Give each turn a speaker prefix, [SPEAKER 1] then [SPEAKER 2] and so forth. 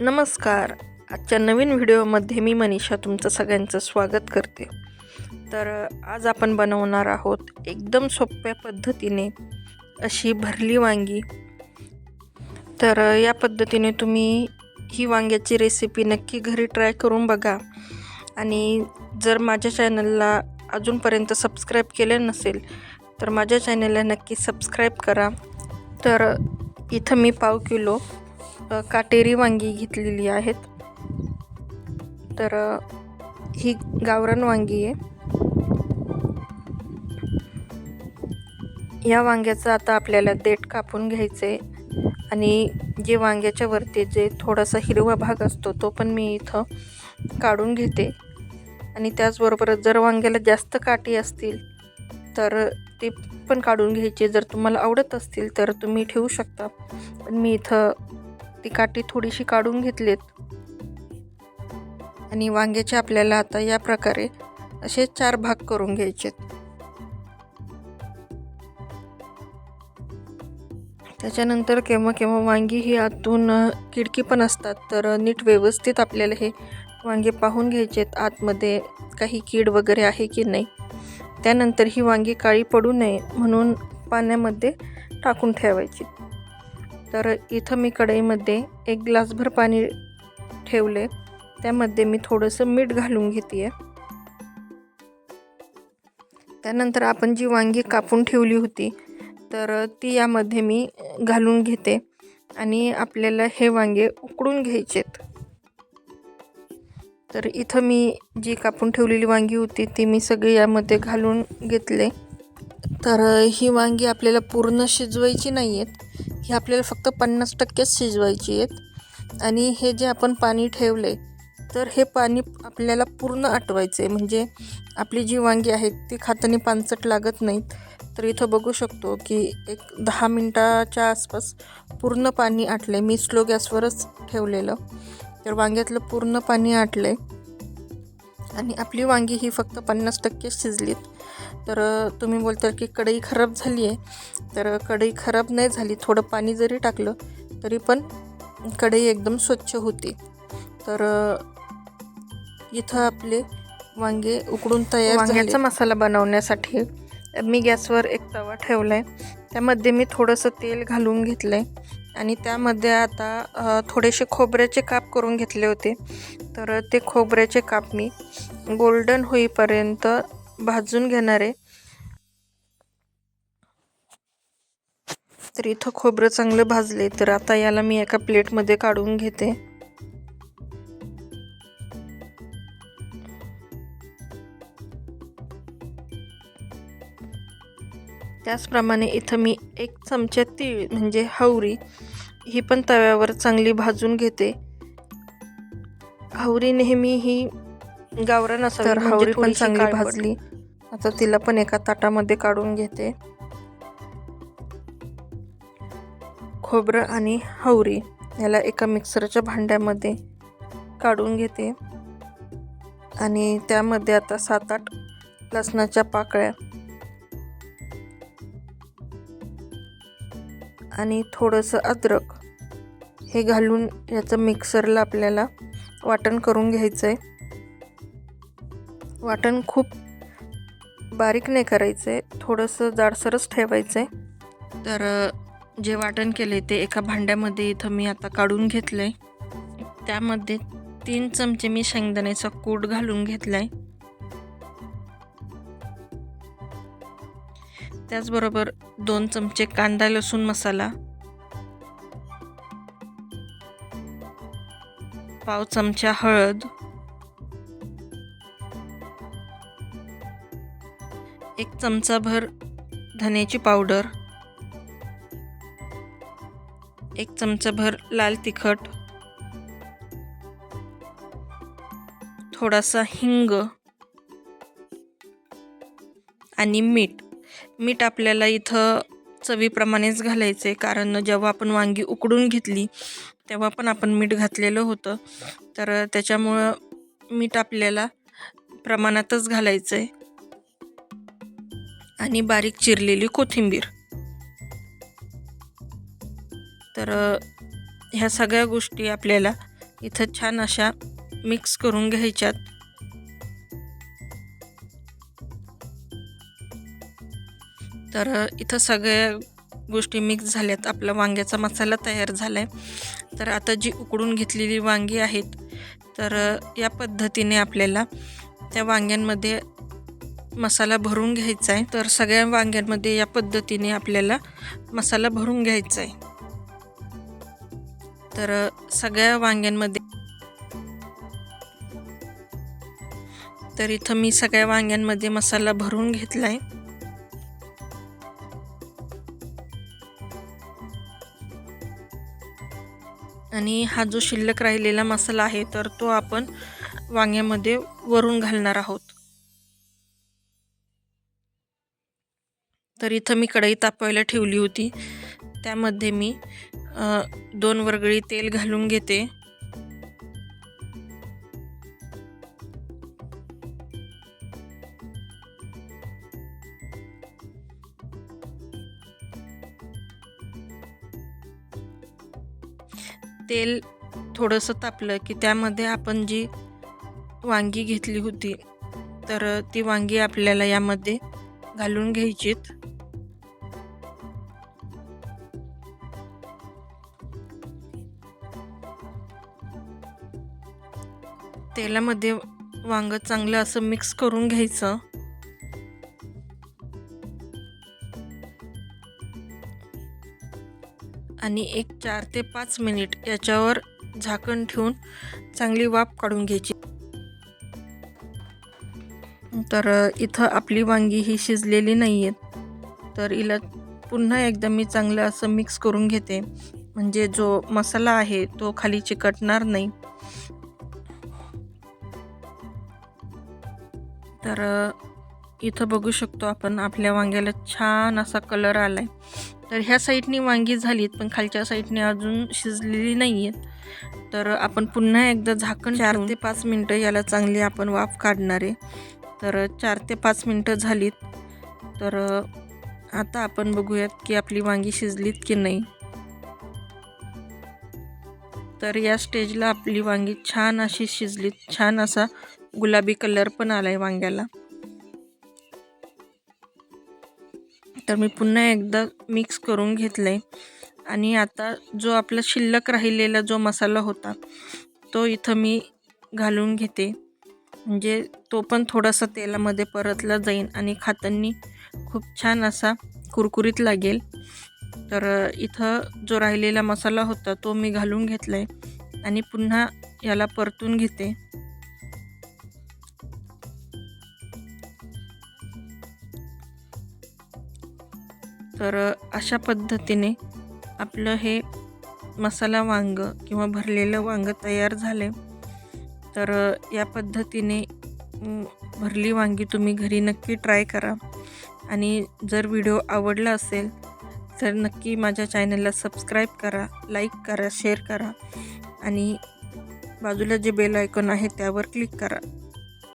[SPEAKER 1] नमस्कार. आजच्या नवीन व्हिडिओमध्ये मी मनीषा तुमचं सगळ्यांचं स्वागत करते. तर आज आपण बनवणार आहोत एकदम सोप्या पद्धतीने अशी भरली वांगी. तर या पद्धतीने तुम्ही ही वांग्याची रेसिपी नक्की घरी ट्राय करून बघा. आणि जर माझ्या चॅनलला अजूनपर्यंत सबस्क्राईब केले नसेल तर माझ्या चॅनलला नक्की सबस्क्राईब करा. तर इथं मी पाव किलो काटेरी वांगी घेतलेली आहेत. तर ही गावरान वांगी आहे. या वांग्याचं आता आपल्याला देठ कापून घ्यायचं आहे आणि जे वांग्याच्या वरती जे थोडासा हिरवा भाग असतो तो पण मी इथं काढून घेते. आणि त्याचबरोबर जर वांग्याला जास्त काठी असतील तर ते पण काढून घ्यायचे. जर तुम्हाला आवडत असतील तर तुम्ही ठेवू शकता. पण मी इथं ती काठी थोडीशी काढून घेतलीत. आणि वांग्याचे आपल्याला आता या प्रकारे असे चार भाग करून घ्यायचे त्याच्यानंतर केव्हा केव्हा वांगी ही आतून किडकी पण असतात तर नीट व्यवस्थित आपल्याला हे वांगे पाहून घ्यायचे आहेत आतमध्ये काही कीड वगैरे आहे की नाही त्यानंतर ही वांगी काळी पडू नये म्हणून पाण्यामध्ये टाकून ठेवायची तर इथं मी कढईमध्ये एक ग्लासभर पाणी ठेवले. त्यामध्ये मी थोडंसं मीठ घालून घेते त्यानंतर आपण जी वांगी कापून ठेवली होती तर ती यामध्ये मी घालून घेते आणि आपल्याला हे वांगे उकडून घ्यायचेत. तर इथं मी जी कापून ठेवलेली वांगी होती ती मी सगळी यामध्ये घालून घेतले. तर ही वांगी आपल्याला पूर्ण शिजवायची नाही आहेत ही आपल्याला फक्त पन्नास टक्केच शिजवायची आहेत. आणि हे जे आपण पाणी ठेवले तर हे पाणी आपल्याला पूर्ण आटवायचं आहे म्हणजे आपली जी वांगी आहेत ती खाताना पानसट लागत नाहीत. तर इथं बघू शकतो की एक दहा मिनटाच्या आसपास पूर्ण पाणी आटले मी स्लो गॅसवरच ठेवलेलं. तर वांग्यातलं पूर्ण पाणी आटलं आहे आणि आपली वांगी ही फक्त पन्नास टक्के शिजलीत. तर तुम्ही बोलता की कढई खराब झाली आहे तर कढई खराब नाही झाली थोडं पाणी जरी टाकलं तरी पण कढई एकदम स्वच्छ होती. तर इथं आपले वांगे उकडून तयार वांग्याचा मसाला बनवण्यासाठी मी गॅसवर एक तवा ठेवला आहे त्यामध्ये मी थोडंसं तेल घालून घेतलं आहे आणि त्यामध्ये आता थोडेसे खोबऱ्याचे काप करून घेतले होते. तर ते खोबऱ्याचे काप मी गोल्डन होईपर्यंत भाजून घेणार आहे. तर इथं खोबरं चांगलं भाजले तर आता याला मी एका प्लेटमध्ये काढून घेते. त्याचप्रमाणे इथं मी एक चमचा तीळ म्हणजे हवरी ही पण तव्यावर चांगली भाजून घेते हवरी नेहमी ही गावरान असावी
[SPEAKER 2] तर
[SPEAKER 1] म्हणजे
[SPEAKER 2] हवरी पण
[SPEAKER 1] थोडीशी
[SPEAKER 2] चांगली. भाजली.
[SPEAKER 1] आता तिला पण एका ताटामध्ये काढून घेते खोबरं आणि हवरी याला एका मिक्सरच्या भांड्यामध्ये काढून घेते आणि त्यामध्ये आता सात आठ लसणाच्या पाकळ्या आणि थोडंसं अद्रक हे घालून याचं मिक्सरला आपल्याला वाटण करून घ्यायचं आहे. वाटण खूप बारीक नाही करायचं आहे. थोडंसं जाडसरच ठेवायचं आहे. तर जे वाटण केले ते एका भांड्यामध्ये इथं मी आता काढून घेतलं आहे त्यामध्ये तीन चमचे मी शेंगदाण्याचा कूट घालून घेतला आहे त्याचबरोबर दोन चमचे कांदा लसूण मसाला पाव चमचा हळद एक चमचाभर धन्याची पावडर एक चमचाभर लाल तिखट थोडासा हिंग आणि मीठ. मीठ आपल्याला इथं चवीप्रमाणेच घालायचं आहे कारण जेव्हा आपण वांगी उकडून घेतली तेव्हा पण आपण मीठ घातलेलं होतं. तर त्याच्यामुळं मीठ आपल्याला प्रमाणातच घालायचं आहे आणि बारीक चिरलेली कोथिंबीर. तर ह्या सगळ्या गोष्टी आपल्याला इथं छान अशा मिक्स करून घ्यायच्यात. तर इथं सगळ्या गोष्टी मिक्स झाल्यात. आपला वांग्याचा मसाला तयार झाला आहे तर आता जी उकडून घेतलेली वांगी आहेत तर या पद्धतीने आपल्याला त्या वांग्यांमध्ये मसाला भरून घ्यायचा आहे तर सगळ्या वांग्यांमध्ये या पद्धतीने आपल्याला मसाला भरून घ्यायचा आहे तर सगळ्या वांग्यांमध्ये तर इथं मी सगळ्या वांग्यांमध्ये मसाला भरून घेतला आहे आणि हा जो शिल्लक राहिलेला मसाला आहे तर तो आपण वांग्यामध्ये वरून घालणार आहोत. तर इथं मी कढई तापवायला ठेवली होती. त्यामध्ये मी दोन वरगळी तेल घालून घेते. तेल थोडंसं तापलं की त्यामध्ये आपण जी वांगी घेतली होती तर ती वांगी आपल्याला यामध्ये घालून घ्यायचीत. तेलामध्ये वांग चांगलं असं मिक्स करून घ्यायचं. आणि एक चार ते पाच मिनिट याच्यावर झाकण ठेवून चांगली वाफ काढून घ्यायची. तर इथं आपली वांगी ही शिजलेली नाही आहेत तर हिला पुन्हा एकदा मी चांगलं असं मिक्स करून घेते. म्हणजे जो मसाला आहे तो खाली चिकटणार नाही. तर इथं बघू शकतो आपण आपल्या वांग्याला छान असा कलर आला आहे तर ह्या साईडनी वांगी झालीत पण खालच्या साईडने अजून शिजलेली नाही आहेत तर आपण पुन्हा एकदा झाकण चार ते पाच मिनटं याला चांगली आपण वाफ काढणार आहे. तर चार ते पाच मिनटं झालीत. तर आता आपण बघूयात की आपली वांगी शिजलीत की नाही. तर या स्टेजला आपली वांगी छान अशी शिजलीत. छान असा गुलाबी कलर पण आला आहे वांग्याला. तर मी पुन्हा एकदा मिक्स करून घेतलं आहे आणि आता जो आपला शिल्लक राहिलेला जो मसाला होता तो इथं मी घालून घेते. म्हणजे तो पण थोडासा तेलामध्ये परतला जाईन आणि खाताना खूप छान असा कुरकुरीत लागेल. तर इथं जो राहिलेला मसाला होता तो मी घालून घेतला आहे आणि पुन्हा याला परतून घेते. तर अशा पद्धतीने आपलं हे मसाला वांग किंवा भरलेलं वांग तयार झाले तर या पद्धतीने भरली वांगी तुम्ही घरी नक्की ट्राय करा. आणि जर व्हिडिओ आवडला असेल तर नक्की माझ्या चॅनलला सबस्क्राईब करा लाईक करा शेअर करा. आणि बाजूला जे बेल आयकॉन आहे त्यावर क्लिक करा.